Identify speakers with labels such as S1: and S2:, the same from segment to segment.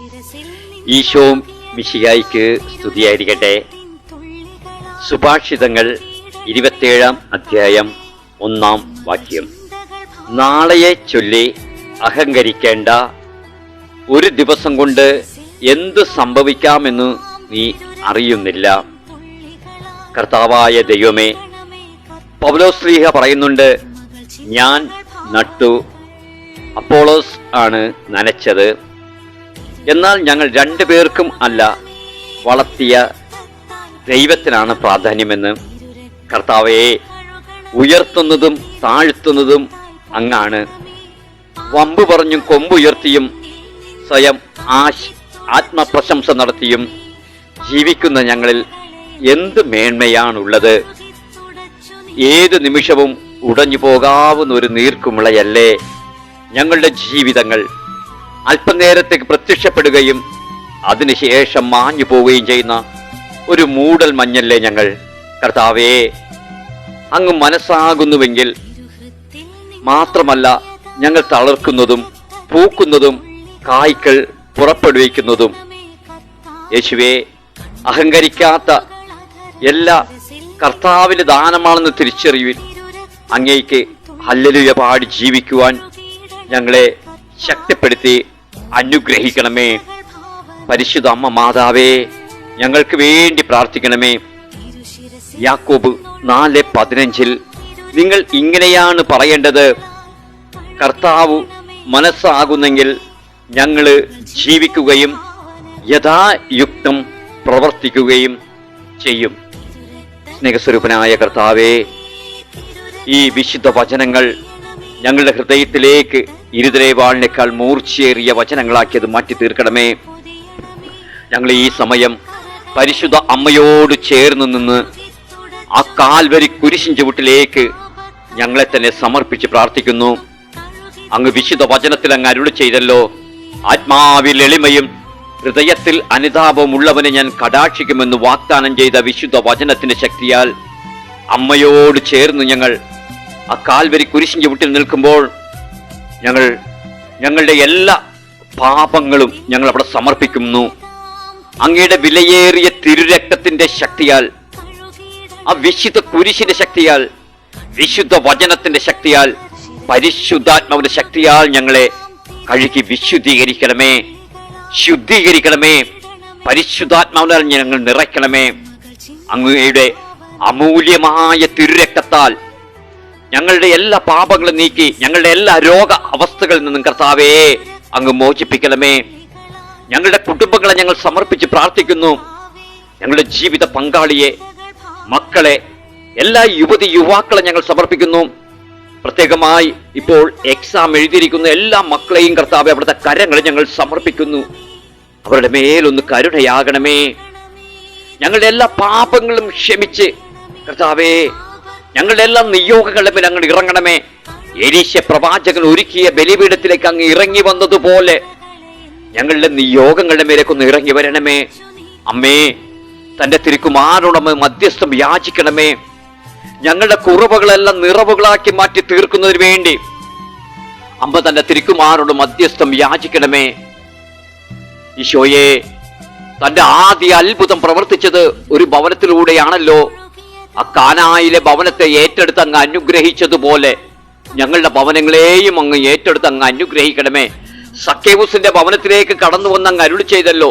S1: ഈശോ മിശിഹായിക്ക് സ്തുതിയായിരിക്കട്ടെ. സുഭാഷിതങ്ങൾ ഇരുപത്തേഴാം അധ്യായം ഒന്നാം വാക്യം. നാളെയെ ചൊല്ലി അഹങ്കരിക്കേണ്ട ഒരു ദിവസം കൊണ്ട് എന്ത് സംഭവിക്കാമെന്ന് നീ അറിയുന്നില്ല. കർത്താവായ ദൈവമേ പൗലോസ്ലീഹ പറയുന്നുണ്ട് ഞാൻ നട്ടു അപ്പോളോസ് ആണ് നനച്ചത്. എന്നാൽ ഞങ്ങൾ രണ്ടു പേർക്കും അല്ല വളർത്തിയ ദൈവത്തിനാണ് പ്രാധാന്യമെന്ന് കർത്താവയെ ഉയർത്തുന്നതും താഴ്ത്തുന്നതും അങ്ങാണ്. വമ്പ് പറഞ്ഞും കൊമ്പുയർത്തിയും സ്വയം ആശ് ആത്മപ്രശംസ നടത്തിയും ജീവിക്കുന്ന ഞങ്ങളിൽ എന്ത് മേന്മയാണുള്ളത്? ഏത് നിമിഷവും ഉടഞ്ഞു പോകാവുന്ന ഒരു നീർക്കുമിളയല്ലേ ഞങ്ങളുടെ ജീവിതങ്ങൾ? അല്പനേരത്തേക്ക് പ്രത്യക്ഷപ്പെടുകയും അതിനുശേഷം മാഞ്ഞു പോവുകയും ചെയ്യുന്ന ഒരു മൂടൽ മഞ്ഞല്ലേ ഞങ്ങൾ? കർത്താവേ അങ്ങ് മനസ്സാകുന്നുവെങ്കിൽ മാത്രമല്ല ഞങ്ങൾ തളർക്കുന്നതും പൂക്കുന്നതും കായ്ക്കൾ പുറപ്പെടുവിക്കുന്നതും. യേശുവേ അഹങ്കരിക്കാത്ത എല്ലാ കർത്താവിന് ദാനമാണെന്ന് തിരിച്ചറിയുവിൻ. അങ്ങേക്ക് ഹല്ലലുയ പാടി ജീവിക്കുവാൻ ഞങ്ങളെ ശക്തിപ്പെടുത്തി അനുഗ്രഹിക്കണമേ. പരിശുദ്ധ അമ്മ മാതാവേ ഞങ്ങൾക്ക് വേണ്ടി പ്രാർത്ഥിക്കണമേ. യാക്കോബ് നാല് പതിനഞ്ചിൽ നിങ്ങൾ ഇങ്ങനെയാണ് പറയേണ്ടത്. കർത്താവ് മനസ്സാകുന്നെങ്കിൽ ഞങ്ങൾ ജീവിക്കുകയും യഥായുക്തം പ്രവർത്തിക്കുകയും ചെയ്യും. സ്നേഹസ്വരൂപനായ കർത്താവേ ഈ വിശുദ്ധ വചനങ്ങൾ ഞങ്ങളുടെ ഹൃദയത്തിലേക്ക് ഇരുതലേവാളിനേക്കാൾ മൂർച്ചയേറിയ വചനങ്ങളാക്കിയത് മാറ്റി തീർക്കണമേ ഞങ്ങൾ ഈ സമയം പരിശുദ്ധ അമ്മയോട് ചേർന്ന് നിന്ന് ആ കാൽവരി കുരിശിൻ ചുവട്ടിലേക്ക് ഞങ്ങളെ തന്നെ സമർപ്പിച്ച് പ്രാർത്ഥിക്കുന്നു. അങ്ങ് വിശുദ്ധ വചനത്തിൽ അങ്ങ് അരുളി ചെയ്തല്ലോ. ആത്മാവിൽ എളിമയും ഹൃദയത്തിൽ അനുതാപവും ഉള്ളവനെ ഞാൻ കടാക്ഷിക്കുമെന്ന് വാഗ്ദാനം ചെയ്ത വിശുദ്ധ വചനത്തിന്റെ ശക്തിയാൽ അമ്മയോട് ചേർന്ന് ഞങ്ങൾ ആ കാൽവരി കുരിശിന്റെ വീട്ടിൽ നിൽക്കുമ്പോൾ ഞങ്ങൾ ഞങ്ങളുടെ എല്ലാ പാപങ്ങളും ഞങ്ങൾ അവിടെ സമർപ്പിക്കുന്നു. അങ്ങയുടെ വിലയേറിയ തിരുരക്തത്തിന്റെ ശക്തിയാൽ ആ വിശുദ്ധ കുരിശിന്റെ ശക്തിയാൽ വിശുദ്ധ വചനത്തിന്റെ ശക്തിയാൽ പരിശുദ്ധാത്മാവിന്റെ ശക്തിയാൽ ഞങ്ങളെ കഴുകി വിശുദ്ധീകരിക്കണമേ. ശുദ്ധീകരിക്കണമേ. പരിശുദ്ധാത്മാവിനാൽ ഞങ്ങൾ നിറയ്ക്കണമേ. അങ്ങയുടെ അമൂല്യമായ തിരുരക്തത്താൽ ഞങ്ങളുടെ എല്ലാ പാപങ്ങളും നീക്കി ഞങ്ങളുടെ എല്ലാ രോഗ അവസ്ഥകളിൽ നിന്നും കർത്താവേ അങ്ങ് മോചിപ്പിക്കണമേ. ഞങ്ങളുടെ കുടുംബങ്ങളെ ഞങ്ങൾ സമർപ്പിച്ച് പ്രാർത്ഥിക്കുന്നു. ഞങ്ങളുടെ ജീവിത പങ്കാളിയെ മക്കളെ എല്ലാ യുവതി യുവാക്കളെ ഞങ്ങൾ സമർപ്പിക്കുന്നു. പ്രത്യേകമായി ഇപ്പോൾ എക്സാം എഴുതിയിരിക്കുന്ന എല്ലാ മക്കളെയും കർത്താവ് അവിടുത്തെ കരങ്ങളെ ഞങ്ങൾ സമർപ്പിക്കുന്നു. അവരുടെ മേലൊന്ന് കരുണയാകണമേ. ഞങ്ങളുടെ എല്ലാ പാപങ്ങളും ക്ഷമിച്ച് കർത്താവേ ഞങ്ങളുടെ എല്ലാ നിയോഗങ്ങളുടെ മേൽ അങ്ങ് ഇറങ്ങണമേ. എലീശ പ്രവാചകൻ ഒരുക്കിയ ബലിപീഠത്തിലേക്ക് അങ്ങ് ഇറങ്ങി വന്നതുപോലെ ഞങ്ങളുടെ നിയോഗങ്ങളുടെ മേലേക്കൊന്ന് ഇറങ്ങി വരണമേ. അമ്മേ തന്റെ തിരുക്കുമാരോടമ മധ്യസ്ഥം യാചിക്കണമേ. ഞങ്ങളുടെ കുറവുകളെല്ലാം നിറവുകളാക്കി മാറ്റി തീർക്കുന്നതിന് വേണ്ടി അമ്മ തന്റെ തിരുക്കുമാരോട് മധ്യസ്ഥം യാചിക്കണമേ. ഈശോയെ തന്റെ ആദ്യ അത്ഭുതം പ്രവർത്തിച്ചത് ഒരു ഭവനത്തിലൂടെയാണല്ലോ. ആ കാനായിലെ ഭവനത്തെ ഏറ്റെടുത്ത് അങ്ങ് അനുഗ്രഹിച്ചതുപോലെ ഞങ്ങളുടെ ഭവനങ്ങളെയും അങ്ങ് ഏറ്റെടുത്ത് അങ്ങ് അനുഗ്രഹിക്കണമേ. സക്കേബുസിന്റെ ഭവനത്തിലേക്ക് കടന്നു വന്ന് അങ്ങ് അരുളി ചെയ്തല്ലോ.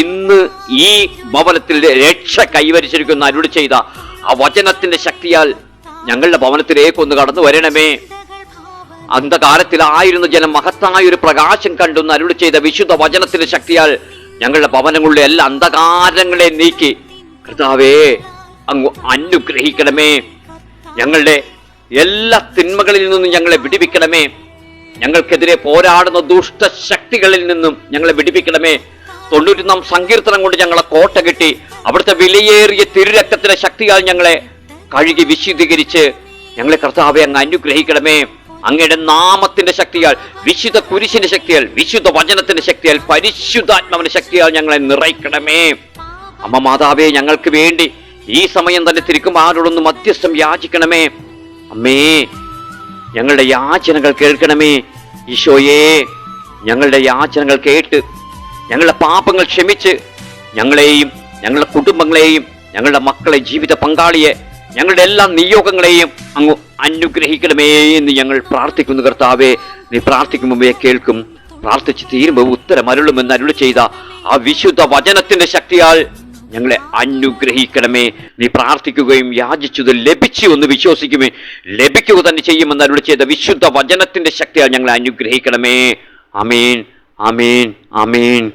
S1: ഇന്ന് ഈ ഭവനത്തിൽ രക്ഷ കൈവരിച്ചിരിക്കുന്ന അരുളി ചെയ്ത ആ വചനത്തിന്റെ ശക്തിയാൽ ഞങ്ങളുടെ ഭവനത്തിലേക്ക് ഒന്ന് കടന്നു വരണമേ. അന്ധകാലത്തിലായിരുന്ന ജനം മഹത്തായ ഒരു പ്രകാശം കണ്ടെന്ന് അരുളി ചെയ്ത വിശുദ്ധ വചനത്തിന്റെ ശക്തിയാൽ ഞങ്ങളുടെ ഭവനങ്ങളിലെ എല്ലാ അന്ധകാരങ്ങളെ നീക്കി. കർത്താവേ അങ്ങ് അനുഗ്രഹിക്കണമേ. ഞങ്ങളുടെ എല്ലാ തിന്മകളിൽ നിന്നും ഞങ്ങളെ വിടിവിക്കണമേ. ഞങ്ങൾക്കെതിരെ പോരാടുന്ന ദുഷ്ടശക്തികളിൽ നിന്നും ഞങ്ങളെ വിടിപ്പിക്കണമേ തൊണ്ണൂറ്റൊന്നാം സങ്കീർത്തനം കൊണ്ട് ഞങ്ങളെ കോട്ട കിട്ടി അവിടുത്തെ വിലയേറിയ തിരുരക്തത്തിലെ ശക്തിയാൽ ഞങ്ങളെ കഴുകി വിശുദ്ധീകരിച്ച് ഞങ്ങളെ കർത്താവെ അങ്ങ് അനുഗ്രഹിക്കണമേ. അങ്ങയുടെ നാമത്തിന്റെ ശക്തിയാൽ വിശുദ്ധ കുരിശിന്റെ ശക്തിയാൽ വിശുദ്ധ വചനത്തിന്റെ ശക്തിയാൽ പരിശുദ്ധാത്മാവിന്റെ ശക്തിയാൽ ഞങ്ങളെ നിറയ്ക്കണമേ. അമ്മ മാതാവേ ഞങ്ങൾക്ക് വേണ്ടി ഈ സമയം തന്നെ തിരുക്കുമാരോടൊന്ന് മധ്യസ്ഥം യാചിക്കണമേ. അമ്മേ ഞങ്ങളുടെ യാചനകൾ കേൾക്കണമേ. ഈശോയേ ഞങ്ങളുടെ യാചനകൾ കേട്ട് ഞങ്ങളുടെ പാപങ്ങൾ ക്ഷമിച്ച് ഞങ്ങളെയും ഞങ്ങളുടെ കുടുംബങ്ങളെയും ഞങ്ങളുടെ മക്കളെ ജീവിത പങ്കാളിയെ ഞങ്ങളുടെ എല്ലാ നിയോഗങ്ങളെയും അങ്ങ് അനുഗ്രഹിക്കണമേ എന്ന് ഞങ്ങൾ പ്രാർത്ഥിക്കുന്നു കർത്താവേ. നീ പ്രാർത്ഥിക്കും കേൾക്കും പ്രാർത്ഥിച്ച് തീരുമ്പോൾ ഉത്തരം അരുളുമെന്ന് അരുളി ചെയ്ത ആ വിശുദ്ധ വചനത്തിന്റെ ശക്തിയാൽ ഞങ്ങളെ അനുഗ്രഹിക്കണമേ. നീ പ്രാർത്ഥിക്കുകയും യാചിച്ചത് ലഭിച്ചു എന്ന് വിശ്വസിക്കുമേ. ലഭിക്കുക തന്നെ ചെയ്യുമെന്ന് അരുളി ചെയ്ത വിശുദ്ധ വചനത്തിന്റെ ശക്തിയാൽ ഞങ്ങളെ അനുഗ്രഹിക്കണമേ. അമീൻ അമീൻ അമീൻ